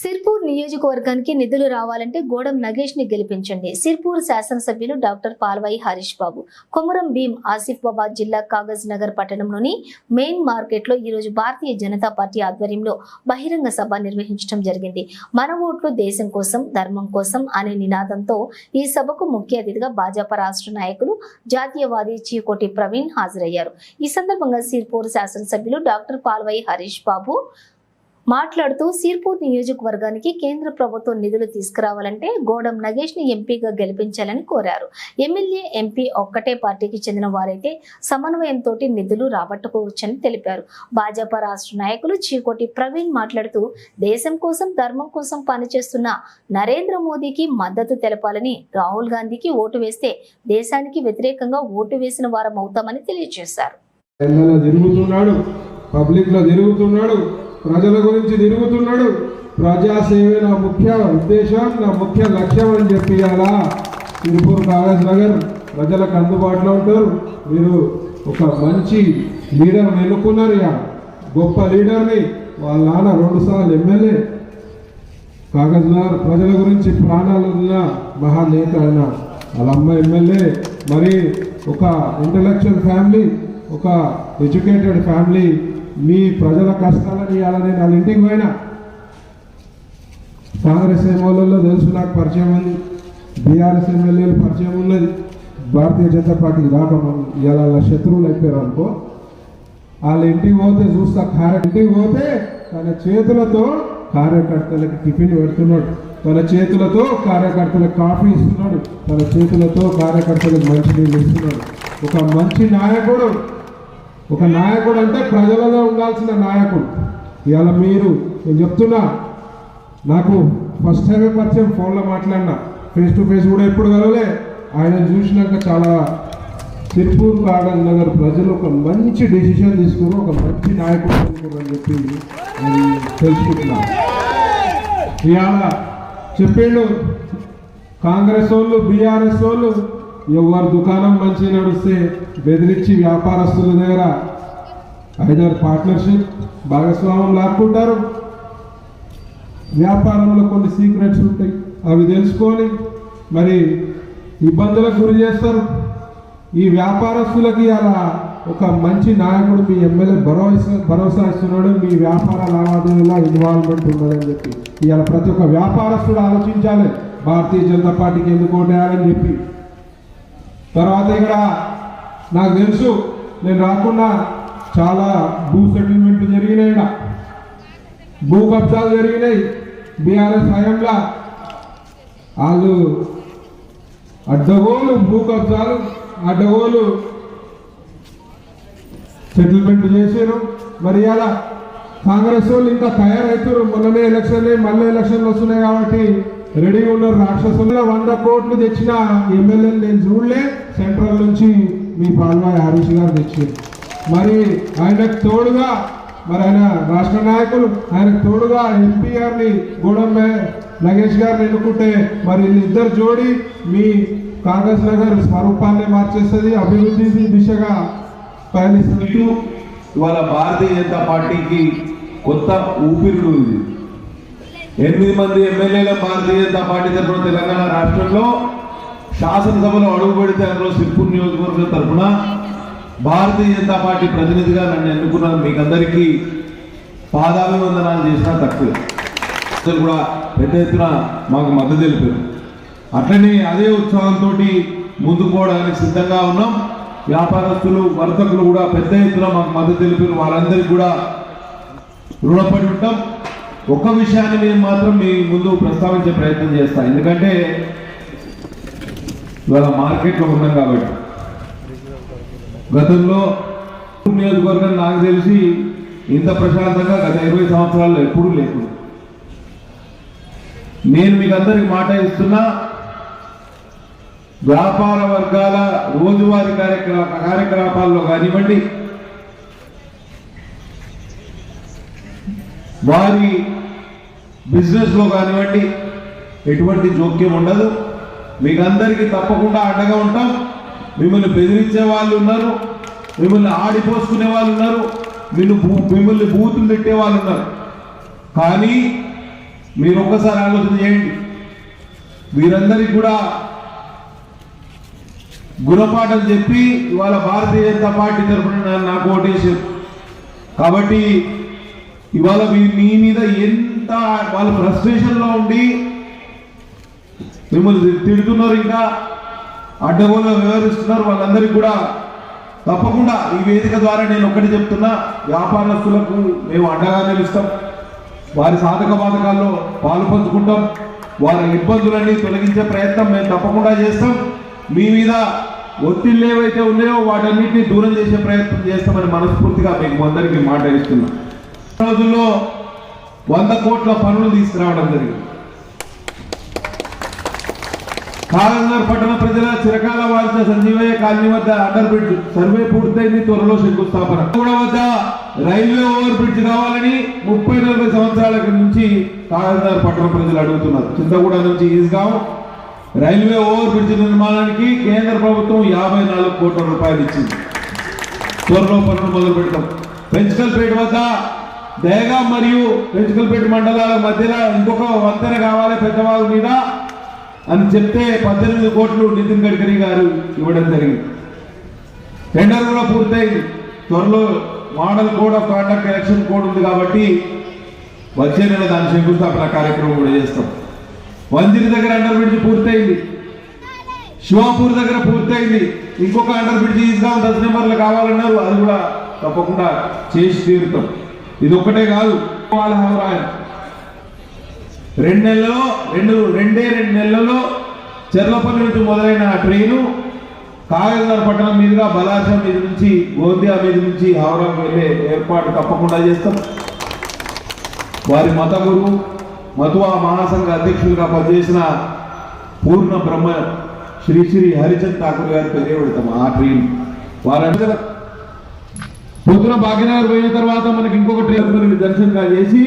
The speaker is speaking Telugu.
సిర్పూర్ నియోజకవర్గానికి నిధులు రావాలంటే గోడం నగేష్ని గెలిపించండి. సిర్పూర్ శాసనసభ్యులు డాక్టర్ పాల్వాయి హరీష్ బాబు కొమురం భీం ఆసిఫాబాద్ జిల్లా కాగజ్ నగర్ పట్టణంలోని మెయిన్ మార్కెట్లో ఈ రోజు భారతీయ జనతా పార్టీ ఆధ్వర్యంలో బహిరంగ సభ నిర్వహించడం జరిగింది. మన ఓట్లు దేశం కోసం ధర్మం కోసం అనే నినాదంతో ఈ సభకు ముఖ్య అతిథిగా భాజపా రాష్ట్ర నాయకులు జాతీయవాది చీకోటి ప్రవీణ్ హాజరయ్యారు. ఈ సందర్భంగా సిర్పూర్ శాసనసభ్యులు డాక్టర్ పాల్వాయి హరీష్ బాబు మాట్లాడుతూ సిర్పూర్ నియోజకవర్గానికి కేంద్ర ప్రభుత్వం నిధులు తీసుకురావాలంటే గోడం నగేష్ని ఎంపీగా గెలిపించాలని కోరారు. ఎమ్మెల్యే ఎంపీ ఒక్కటే పార్టీకి చెందిన వారైతే సమన్వయంతో నిధులు రాబట్టుకోవచ్చని తెలిపారు. భాజపా రాష్ట్ర నాయకులు చీకోటి ప్రవీణ్ మాట్లాడుతూ దేశం కోసం ధర్మం కోసం పనిచేస్తున్న నరేంద్ర మోదీకి మద్దతు తెలపాలని రాహుల్ గాంధీకి ఓటు వేస్తే దేశానికి వ్యతిరేకంగా ఓటు వేసిన వారం అవుతామని తెలియజేశారు. తిరుగుతున్నాడు పబ్లిక్లో తిరుగుతున్నాడు ప్రజల గురించి తిరుగుతున్నాడు. ప్రజాసేవే నా ముఖ్య ఉద్దేశం నా ముఖ్య లక్ష్యం అని చెప్పి అలా తిరుపూర్ కాగజ్ నగర్ ప్రజలకు అందుబాటులో ఉంటారు. మీరు ఒక మంచి లీడర్ ఎన్నుకున్నారు ఇక గొప్ప లీడర్ని వాళ్ళ నాన్న రెండు సార్లు ఎమ్మెల్యే. కాగజ్ నగర్ ప్రజల గురించి ప్రాణాలు ఉన్న మహానేత ఆయన వాళ్ళ అమ్మ ఎమ్మెల్యే. మరి ఒక ఇంటలెక్చువల్ ఫ్యామిలీ ఒక ఎడ్యుకేటెడ్ ఫ్యామిలీ మీ ప్రజల కష్టాలని ఇవ్వాలని వాళ్ళ ఇంటికి పోయినా కాంగ్రెస్ ఎమ్మెల్యేలో తెలుసు నాకు పరిచయం ఉంది. బీఆర్ఎస్ ఎమ్మెల్యేలు పరిచయం ఉన్నది. భారతీయ జనతా పార్టీకి రాకముందు ఇవాళ శత్రువులు అయిపోయారు అనుకో. వాళ్ళ ఇంటికి పోతే చూస్తా కార్య ఇంటికి పోతే తన చేతులతో కార్యకర్తలకు టిఫిన్ పెడుతున్నాడు. తన చేతులతో కార్యకర్తలకు కాఫీ ఇస్తున్నాడు. తన చేతులతో కార్యకర్తలకు మంచినీళ్ళు ఇస్తున్నాడు. ఒక మంచి నాయకుడు ఒక నాయకుడు అంటే ప్రజలలో ఉండాల్సిన నాయకుడు. ఇవాళ మీరు నేను చెప్తున్నా నాకు ఫస్ట్ టైం పరిచయం ఫోన్లో మాట్లాడినా. ఫేస్ టు ఫేస్ కూడా ఎప్పుడు కలవలే. ఆయన చూసినాక చాలా సిర్పూర్ కాగల్ నగర్ ప్రజలు ఒక మంచి డెసిషన్ తీసుకుని ఒక మంచి నాయకుడు అనుకున్నారని చెప్పి నేను తెలుసుకుంటున్నా. ఇవాళ చెప్పిండు కాంగ్రెస్ వాళ్ళు బీఆర్ఎస్ వాళ్ళు ఎవరి దుకాణం మంచి నడిస్తే బెదిరించి వ్యాపారస్తుల దగ్గర ఐదారు పార్ట్నర్షిప్ భాగస్వామ్యం లాక్కుంటారు. వ్యాపారంలో కొన్ని సీక్రెట్స్ ఉంటాయి. అవి తెలుసుకొని మరి ఇబ్బందులకు గురి చేస్తారు. ఈ వ్యాపారస్తులకి అలా ఒక మంచి నాయకుడు మీ ఎమ్మెల్యే భరోసా భరోసా ఇస్తున్నాడు. మీ వ్యాపార లావాదేవీలో ఇన్వాల్వ్మెంట్ ఉన్నదని చెప్పి. ఇవాళ ప్రతి ఒక్క వ్యాపారస్తుడు ఆలోచించాలి. భారతీయ జనతా పార్టీకి ఎందుకు ఓటేయాలని చెప్పి. తర్వాత ఇక్కడ నాకు తెలుసు నేను రాకుండా చాలా భూ సెటిల్మెంట్ జరిగినాయి ఈడ. భూ కబ్జాలు జరిగినాయి. బీఆర్ఎస్ హయాంలో వాళ్ళు అడ్డగోలు భూ కబ్జాలు అడ్డగోలు సెటిల్మెంట్ చేశారు మరి అలా కాంగ్రెస్ వాళ్ళు ఇంకా తయారవుతారు మొన్ననే ఎలక్షన్లే మళ్ళీ ఎలక్షన్లు వస్తున్నాయి కాబట్టి రెడీగా ఉన్నారు రాక్షసులు వంద కోట్లు తెచ్చిన ఎమ్మెల్యేలు నేను చూడలే. సెంట్రల్ నుంచి మీ పాల్వాయి హరీష్ గారు తెచ్చారు. మరి ఆయనకు తోడుగా మరి ఆయన రాష్ట్ర నాయకులు ఆయనకు తోడుగా ఎంపీ గారిని గూడెం నగేష్ గారిని ఎన్నుకుంటే మరి ఇద్దరు జోడి మీ కాంగ్రెస్ నగర్ స్వరూపాన్ని మార్చేస్తుంది అభివృద్ధి దిశగా పయనిస్తుంది ఇవాళ భారతీయ జనతా పార్టీకి కొత్త ఊపిరి ఉంది. ఎనిమిది మంది ఎమ్మెల్యేల భారతీయ జనతా పార్టీ తరఫున తెలంగాణ రాష్ట్రంలో శాసనసభలో అడుగు పెడితే అందులో సిర్పూర్ నియోజకవర్గం తరఫున భారతీయ జనతా పార్టీ ప్రతినిధిగా నన్ను ఎన్నుకున్న మీకందరికీ పాదాభివందనాలు చేసినా తక్కువ. ప్రజలు కూడా పెద్ద ఎత్తున మాకు మద్దతు తెలిపారు. అట్లనే అదే ఉత్సాహంతో ముందుకు పోవడానికి సిద్ధంగా ఉన్నాం. వ్యాపారస్తులు వర్తకులు కూడా పెద్ద ఎత్తున మాకు మద్దతు తెలిపారు. వారందరికీ కూడా రుణపడి ఉంటాం. ఒక్క విషయాన్ని నేను మాత్రం మీ ముందు ప్రస్తావించే ప్రయత్నం చేస్తా. ఎందుకంటే ఇవాళ మార్కెట్లో ఉన్నాం కాబట్టి. గతంలో నియోజకవర్గం నాకు తెలిసి ఇంత ప్రశాంతంగా గత ఇరవై సంవత్సరాల్లో ఎప్పుడూ లేదు. నేను మీకు అందరికి మాట ఇస్తున్నా వ్యాపార వర్గాల రోజువారీ కార్యక్రమ కార్యకలాపాల్లో కానివ్వండి వారి బిజినెస్లో కానివ్వండి ఎటువంటి జోక్యం ఉండదు. మీకు అందరికీ తప్పకుండా అండగా ఉంటాం. మిమ్మల్ని బెదిరించే వాళ్ళు ఉన్నారు. మిమ్మల్ని ఆడిపోసుకునే వాళ్ళు ఉన్నారు. మీరు మిమ్మల్ని బూతులు తిట్టే వాళ్ళు ఉన్నారు. కానీ మీరు ఒక్కసారి ఆలోచన చేయండి. వీరందరికీ కూడా గుణపాఠం చెప్పి ఇవాళ భారతీయ జనతా పార్టీ తరఫున నా- నాకు ఓటేసారు కాబట్టి ఇవాళ మీ మీ మీద ఎంత వాళ్ళు ఫ్రస్ట్రేషన్లో ఉండి మిమ్మల్ని తిడుతున్నారు ఇంకా అడ్డగోలు వ్యవహరిస్తున్నారు వాళ్ళందరికీ కూడా తప్పకుండా ఈ వేదిక ద్వారా నేను ఒక్కటి చెప్తున్నా వ్యాపారస్తులకు మేము అండగా నిలుస్తాం వారి సాధక బాధకాల్లో పాలు పంచుకుంటాం వారి ఇబ్బందులన్నీ తొలగించే ప్రయత్నం మేము తప్పకుండా చేస్తాం. మీ మీద ఒత్తిళ్ళు ఏవైతే ఉన్నాయో వాటన్నిటిని దూరం చేసే ప్రయత్నం చేస్తామని మనస్ఫూర్తిగా మీకు అందరికీ మాట ఇస్తున్నాం. రోజుల్లో వంద కోట్ల పనులు తీసుకురావడం జరిగింది. కాగజ్నగర్ పట్టణ ప్రజల చిరకాల వారిత సంజీవయ్య కాలనీ వద్ద అండర్ బ్రిడ్జ్ సర్వే పూర్తయింది త్వరలో శంకుస్థాపన. కూడా వద్ద రైల్వే ఓవర్ బ్రిడ్జ్ కావాలని ముప్పై నలభై సంవత్సరాల నుంచి కాగజ్నగర్ పట్టణ ప్రజలు అడుగుతున్నారు. చింతగూడ నుంచి ఈజ్గావ్ రైల్వే ఓవర్ బ్రిడ్జ్ నిర్మాణానికి కేంద్ర ప్రభుత్వం యాభై నాలుగు కోట్ల రూపాయలు ఇచ్చింది. త్వరలో పనులు మొదలు పెడతాం పెంచుకల్పేట వద్ద దేగా మరియు పెంచుకల్పేట మండలాల మధ్యలో ఇంకొక వంతెన కావాలి పెద్దవాళ్ళ మీద అని చెప్తే పద్దెనిమిది కోట్లు నితిన్ గడ్కరీ గారు ఇవ్వడం జరిగింది. టెండర్ కూడా పూర్తయింది. త్వరలో model code of conduct election code ఉంది కాబట్టి వచ్చే నెల దాని శంకుస్థాపన కార్యక్రమం కూడా చేస్తాం. వంజిరి దగ్గర అండర్ బ్రిడ్జ్ పూర్తయింది. శివాపూర్ దగ్గర పూర్తయింది. ఇంకొక అండర్ బ్రిడ్జ్ ఈజ్గా దశ నెంబర్లు కావాలన్నారు అది కూడా తప్పకుండా చేసి తీరుతాం. ఇది ఒక్కటే కాదు. వాళ్ళ రెండు నెలలో రెండు రెండే రెండు నెలలలో చెర్లపల్లి నుంచి మొదలైన ఆ ట్రైను కాగజ్నగర్ పట్టణం మీదుగా బలార్షా మీద నుంచి గోందియా మీద నుంచి హౌరాకు వెళ్ళే ఏర్పాటు తప్పకుండా చేస్తాం. వారి మత గురువు మధువా మహాసంఘ అధ్యక్షులుగా పనిచేసిన పూర్ణ బ్రహ్మ శ్రీ శ్రీ హరిచంద్ ఠాకూర్ గారి పేరే పెడతాం ఆ ట్రైన్. వారందరూ పొద్దున భాగ్యనగర్ పోయిన తర్వాత మనకి ఇంకొక ట్రైన్ దర్శనంగా చేసి